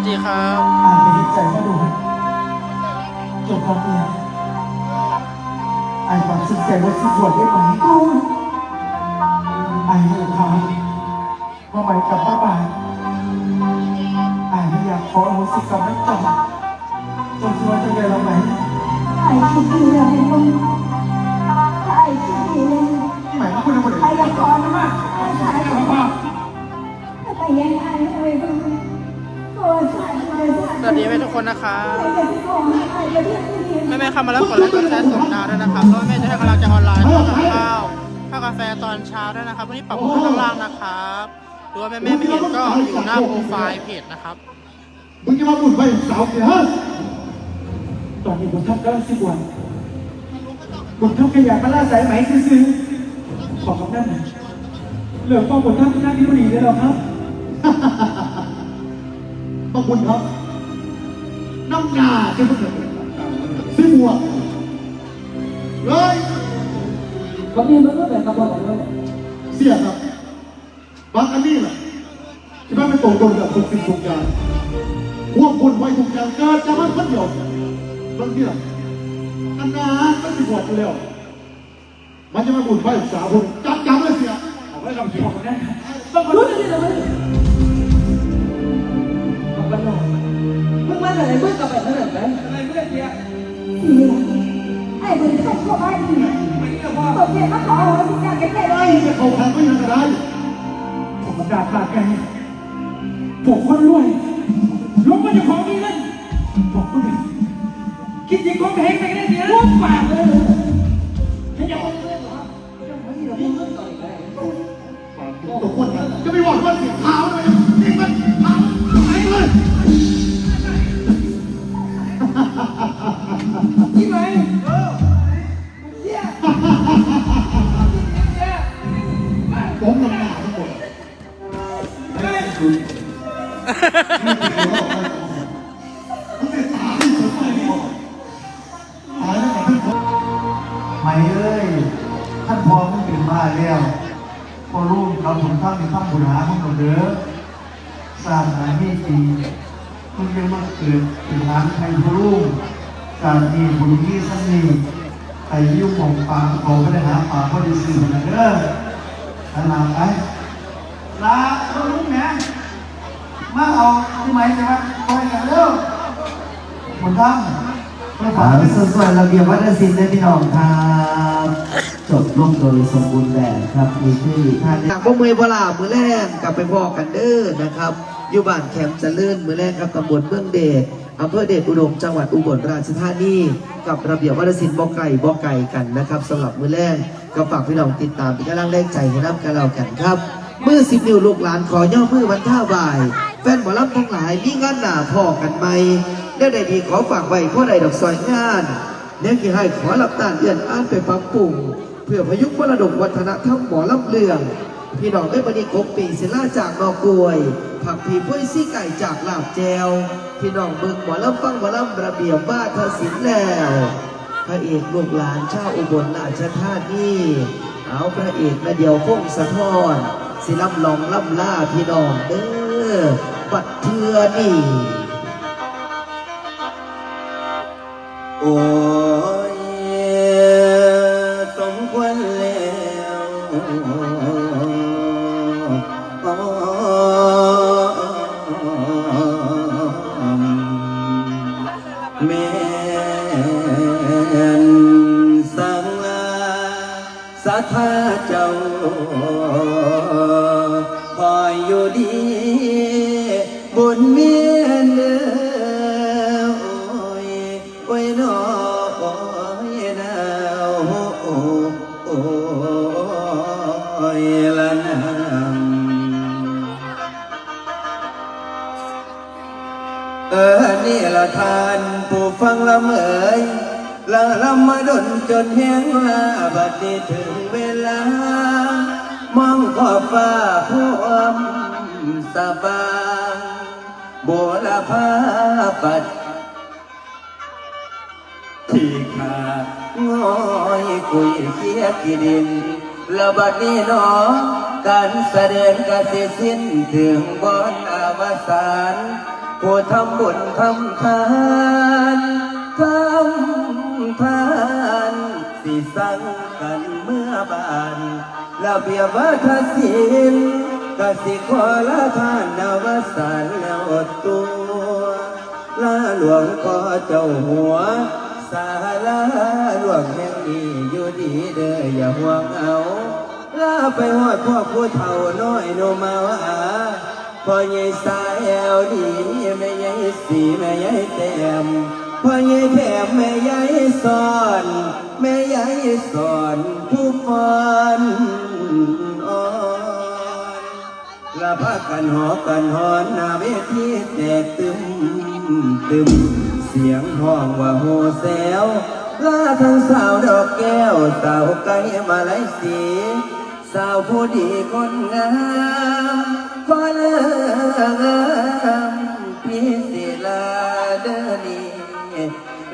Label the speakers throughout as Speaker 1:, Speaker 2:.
Speaker 1: สดีครับ
Speaker 2: อ่านไปนิดใจมาดูจบความเอียอ่านความซึ้งใจว่าสิบวชได้ไหมอ่านให้เขาว่าไหมกับป้าบายอ่านไม่อยากขออโหสิกรรมให้จบจนตัวจะได้เราไหม
Speaker 3: ไอ้คิดดีเลยมึงไอ้คิดดีเลย
Speaker 2: หมายว่าคุณจะมา
Speaker 3: ไอ้อยากขอนะมาไอ้ชายบอกแต่ยังไอ้ยชายเลยชาย
Speaker 1: สวัสดีแม่ทุกคนนะคะแม่แม่เข้ามาแล้วกดไลค์กดแชร์ส่งดาวด้วยนะครับแล้วแม่จะให้กำลังใจออนไลน์ทำกับข้าวข้าวกาแฟตอนเช้าด้วยนะครับวันนี้ปรับปรุงข้างล่างนะครับหรือว่าแม่แม่ไม่เห็นก็อยู่หน้าโปรไฟล์เพจนะครับ
Speaker 4: มึงจะมาบุญไปสาวเนี่ยฮะ
Speaker 2: ตอนนี้ผมทำกำลังสิบวันผมทำแค่อยากมาล่าสายไหมซื้อๆขอคำแนะนำเหลือฟองผมทำที่นั่งที่บุรีได้หรอครับ
Speaker 4: อบคุณครับ น้ำงาใช่ไหมซื้อบัวเลย
Speaker 5: เขามีมันก็แบบกระบอกเลย
Speaker 4: เสียครับบางอันนี้แหละที่มันเป็นตรงตรงกับทุกสิ่งทุกอย่างควบคุมไว้ทุกอย่างเกิดจะมันคนเดียวบางทีล่ะอันนั้นก็สิบวชอยู่แล้วมันจะมาบุญไปสาวคนจัดการเลยเสีย
Speaker 2: เอาไว้คำเขียนของแน่
Speaker 5: ต้องรู้ดิเลยเอา อะไรเพื่อนเดีย
Speaker 3: ไอ้มึงเข้าเข้าบ้านนี่ตกเย็นมาขอเอาสิการกันได้เล
Speaker 4: ไอ้
Speaker 3: ย
Speaker 4: จะเข้าทางไม่ยังไง
Speaker 2: ผมประกาศขาดกันพวกคนรวยลงมาจากของดีนั่นพวกคนคิดจริงของแพงไปกันได้เดียวปุ๊บปากเลยให้ยัง
Speaker 4: ตัวคนนั้นจะไม่หวังว่าเสียขาวเลยนี่มันขาวไหน
Speaker 5: ที่ไหน
Speaker 4: ผมลำบากทั้งหมดหายแล้วกับท่าน
Speaker 6: ไม่เอ้ยท่านพอมึงเป็นบ้าแล้วพอรู้เราผลข้ามในข้ามบุญหาของเราเด้อสร้างหาให้ดี มึงยังมาเกิดเป็นร้านไทยพรุ่งการดีบุญที่สันนีไต่ยุ่งของปาเขาไม่ได้หาปากเขาด้สื่อนะเด้ออันลาไปลาเราลุงแหมมาเอาที่ไหมจะมาคอยกันเร็วผลข้าม
Speaker 7: อ่าสวยๆระเบียบวัฒนศิลป์ได้พี่น้องครับจบลงโดยสมบูรณ์แบบครับมีชื่อท่านจากพวกมือพลามือแรกกลับไปบอกกันเด้อนะครับ อยู่บ้านแคมป์เจริญมือแรกครับตำบลเมืองเดชอำเภอเดชอุดมจังหวัดอุบลราชธานีกับระเบียบวัฒนศิลป์บ่อไก่บ่อไก่กันนะครับสำหรับมือแรกก็ฝากพี่น้องติดตามเป็นกำลังแรงใจให้น้ำกันเรากันครับมือสิบนิ้วลูกหลานขอย่อมือวันท่าบ่าย แฟนหมอลำทั้งหลายมีงานหนาพ่อกันไหมได้ใดดีขอฝากไว้พ่อใดดอกซอยงานเนื่องที่ให้ขอรับตานเอื่อนอ่านไปปรับปรุงเพื่อพยุกมรดกวัฒนธรรมหมอลำเลือง พี่น้องได้บันดีกบปีศิลาจากนอกกลวย ผักผีพุ้ยซี่ไก่จากลาบแจวพี่น้องเบิ่งหมอลำฟังหมอลำระเบียบว่าทศิลป์แล้วพระเอกลูกหลานชาวอุบลราชธานีเอาพระเอกนาเดียวพงสะท้อนสิลำลองล่ำล่าพี่น้องเด้อบัดเทือนี่
Speaker 8: โอ้ แม่นสังลาสัทธาเจ้าคอยอยู่ดี บุญเมียนเเออนี่ละทานผู้ฟังละเมยละลำมาดนจนแห้งลาบัดนี้ถึงเวลา มองขอบฟ้าผู้อมสบายบัวละพาปัดที่ขาดงอยคุยเกียกิดินละบัดนี้หนอการแสดงกสิสิ้นถึงบอนอวสาน ผู้ทำบุญทำทานทำทานสิสั่งกันเมื่อบานระเบียบวัฒนศิลป์กสิขอละทานอวสานแล้วอดตัวลาหลวงก็เจ้าหัว สาลาหลวงแห่งนี้อยู่ดีเด้ออย่าห่วงเอาลาไปหอดพ่อผู้เฒ่าน้อยโนมาว่า พ่อใหญ่สายแอวดีแม่ใหญ่สีแม่ใหญ่แต้มพ่อใหญ่แถมแม่ใหญ่สอนแม่ใหญ่สอนผู้ฟอนอ่อนละพากันหอกันหอนหน้าเวทีแตกตึมตึมเสียงห้องว่าโฮแซวลาทั้งสาวดอกแก้วสาวไก่มาไลสี สาวผู้ดีคนงาม เลิกพี่ศิลาเดอนี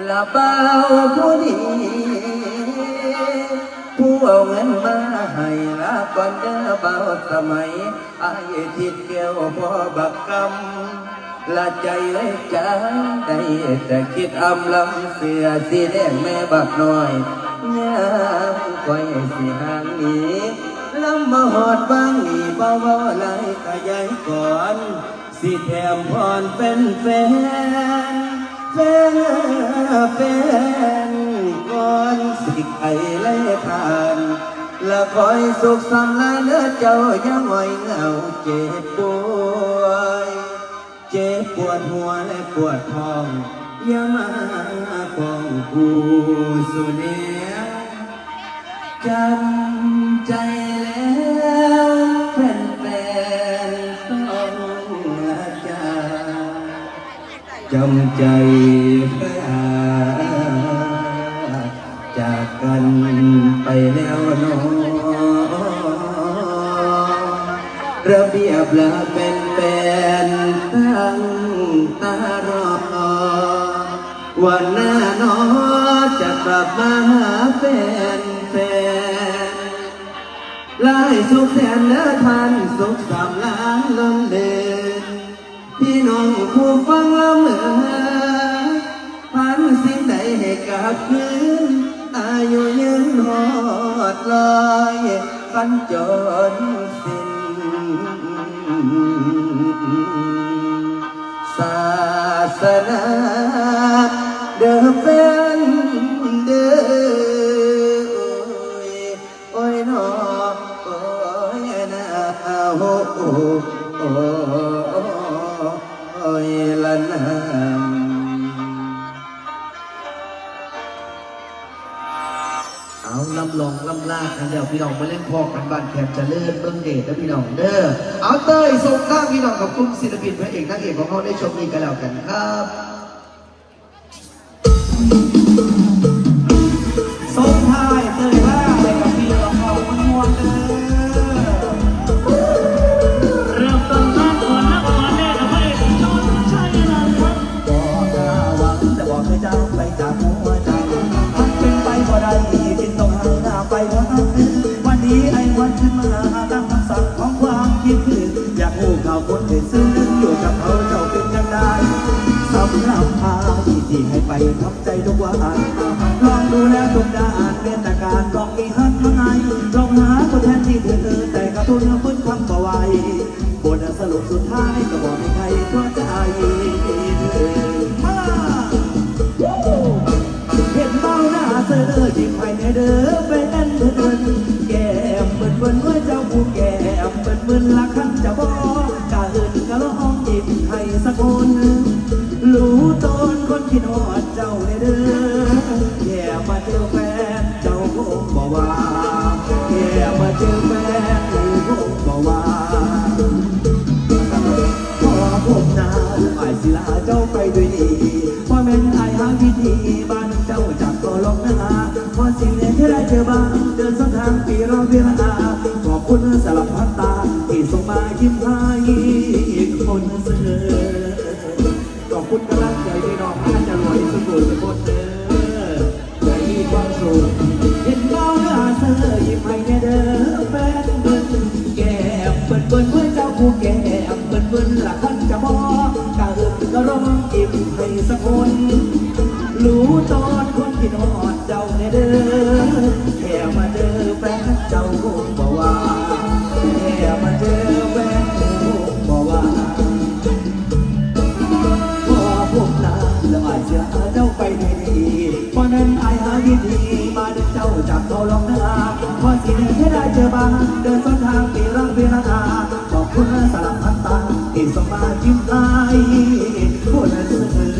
Speaker 8: ละเบาผู้ดีผู้เอาเงินมาให้ลาก่อนเด้อเบาสมัยอายทิดแก้วพ่อบักกำละใจไว้จังได้แต่คิดอำลำเสือสีแดงแม่บักน้อยยามคอยสิห่างนี้ ลำมาหอดบางนี่เบาเบาไหลขยายก่อน สิแถมพรเป็นแฟนแฟนแฟนก่อนสิไข่ไล่ทานและคอยสุขสันต์และเนื้อเจ้าอย่าหอยเหงาเจ็บป่วยเจ็บปวดหัวและปวดท้องอย่ามาปองกูสุเนียจำ ใจแล้วแฟนๆต้องอาจารจำใจพระจากกันไปแล้วหนอระเบียบละเป็นเป็นตั้งตารอวันหน้าหนอจะกลับมาหาแฟน ลายสุขแสนและทันสุขสามล้านลำเดินพี่น้องผู้ฟังละเมอพันสิ่งใดให้กลับคืนอายุยืนหอดลอยขันจนสิ้นศาสนาเด้อแฟน ล่า
Speaker 7: กันเดี๋ยวพี่น้องมาเล่นพอกันบ้านแคมจะเลิศเบิ้งเดชและพี่น้องเด้อเอาเต้ยส่งข้างพี่น้องกับกลุ่มศิลปินพระเอกนางเอกของเขาได้ชมนี้กันแล้วกันครับ
Speaker 2: คำ
Speaker 9: รับพาที่ที่ให้ไปทับใจทุกวันลองดูแลทุกด้านเมตตาการลองมีฮัทมาไงลองหาคนแทนที่เธอแต่กระตุ้นพื้นความกวาย เว
Speaker 8: ลาขอบคุณสารพัดตา ที่ส่งมายิ้มให้คนเสนอขอบคุณกำลังใจพี่น้องท่านจะรวยสมบูรณ์คนเด้อจะมีความสุขเห็นเบ้าหน้าเธอยิ้มให้แน่เด้อแฟนเบิ้ลแก้มเบิ้ลเบิ้ลเพื่อเจ้าผู้แก้มเบิ้ลเบิ้ลละท่านจะบองกะอึกกะร้องอิ่มให้สักคนรู้ตอนคนที่นอนเจ้าแน่เด้อแค่มาาเดินสนทางปีรังเวลาขอบคุณสลับพันตาที่สมมา
Speaker 10: จิ้มไทยพูดและเธอ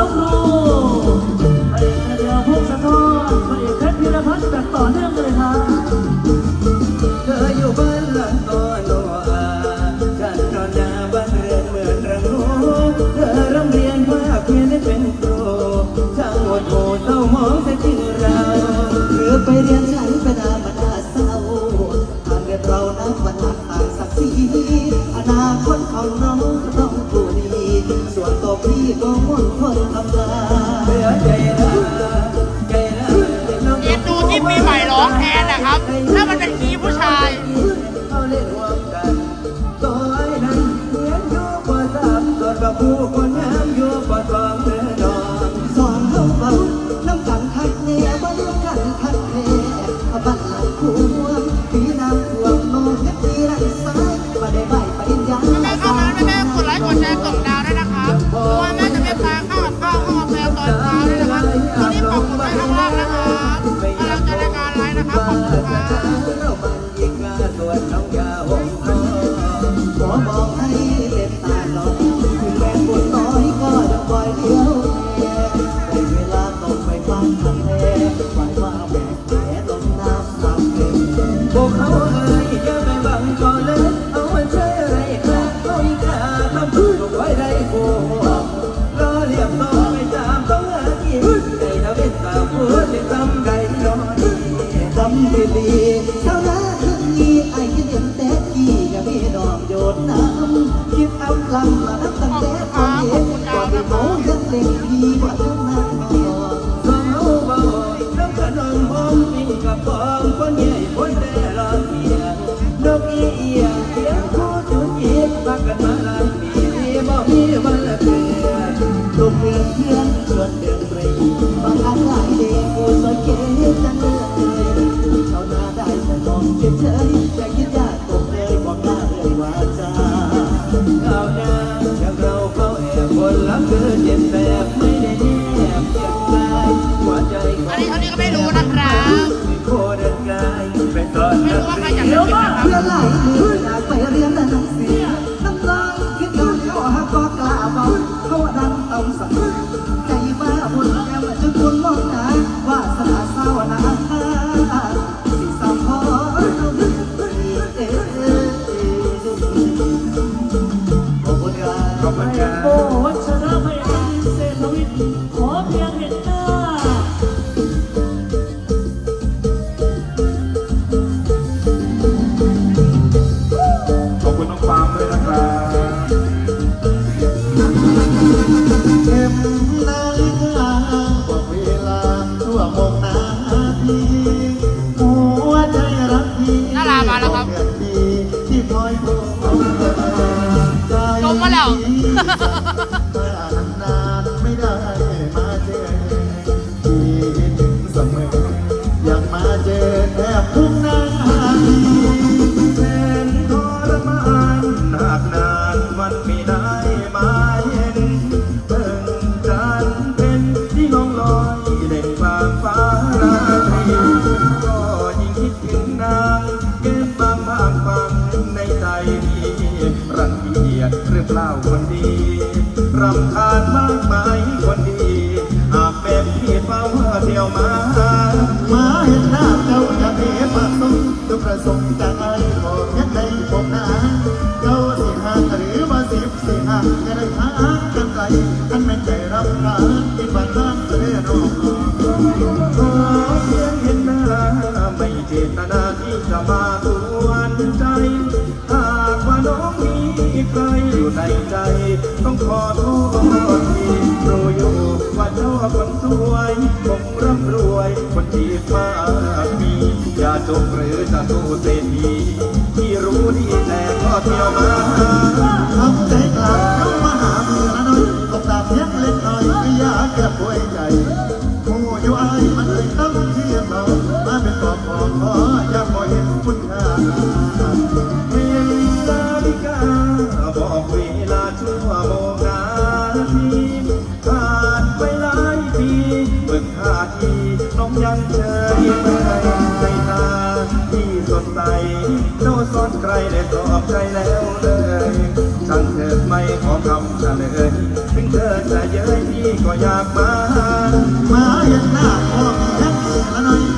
Speaker 10: าว
Speaker 1: ครู
Speaker 9: พรเอกเดียวพง
Speaker 11: ศธรพรเอกเพชรพิรพัฒน์แบบต่อเนื่องเลยครั
Speaker 9: เธออยู่บ้านหลังก่นโนอาการนอนนาบ้านเรือนเหมือนรังูเธอร่ำเรียนมาเพียนได้เป็นครูช่างหมดโหดเต้มองแต่ที่เราหรือไปเรียนใช้เป็นอาบัติเศร้าทางเรีนเรานั้นวันนต่างศักดิ์ศรีอนาคตของเรา อบรีก็มุ่นคนทำลา ดี
Speaker 1: เท่านั้นคืนนี้ไอ้คิ
Speaker 9: เห็นแต่กี่กับพี่ดอกโยนน้ำคิดเอาลำละ เอาสัก สงค์จากไอ้ขอเพียงใน
Speaker 12: ผมนาเจ้าสิหาหรือว่าสิบสิหาจะได้หากันไกลอันไม่ใจรับงานที่บ้านบ้านจะได้รอ
Speaker 13: ขอเพียงเห็นหน้าไม่เจตนาที่จะมาตวนใจหากว่าน้องมีใครอยู่ในใจ ต้องขอโทษทีรู้อยู่ว่าเจ้าคนสวยคงร่ำรวยคนที่มา จงหรือจะสู้เศรษฐีที่รู้ดีแต่ก็เที่ยวมา
Speaker 12: ทำใจกลางเข้ามาหาเมียละน้อยตกตาเพียงเล็กน้อยไม่อยากเก็บไว้ใจผู้อยู่อายมันเลยตั้งเทียมเรามาเป็นปอบขอขออยากขอเห็นคุณค่า
Speaker 13: เพียงนาฬิกาบอกเวลาชั่วโมงนาทีผ่านไปหลายปีเบิ่งท่าทีน้องยังเฉยเมื่อ ที่สดใสเจ้าสอนใครได้ตอบใจแล้วเลยช่างเถิดไม่ขอคำเฉลยถึงเธอจะเย้ยพี่ก็อยากมา
Speaker 12: มาอย่างหน้าพ่อมีแค่ละน้อยตกตาเพีย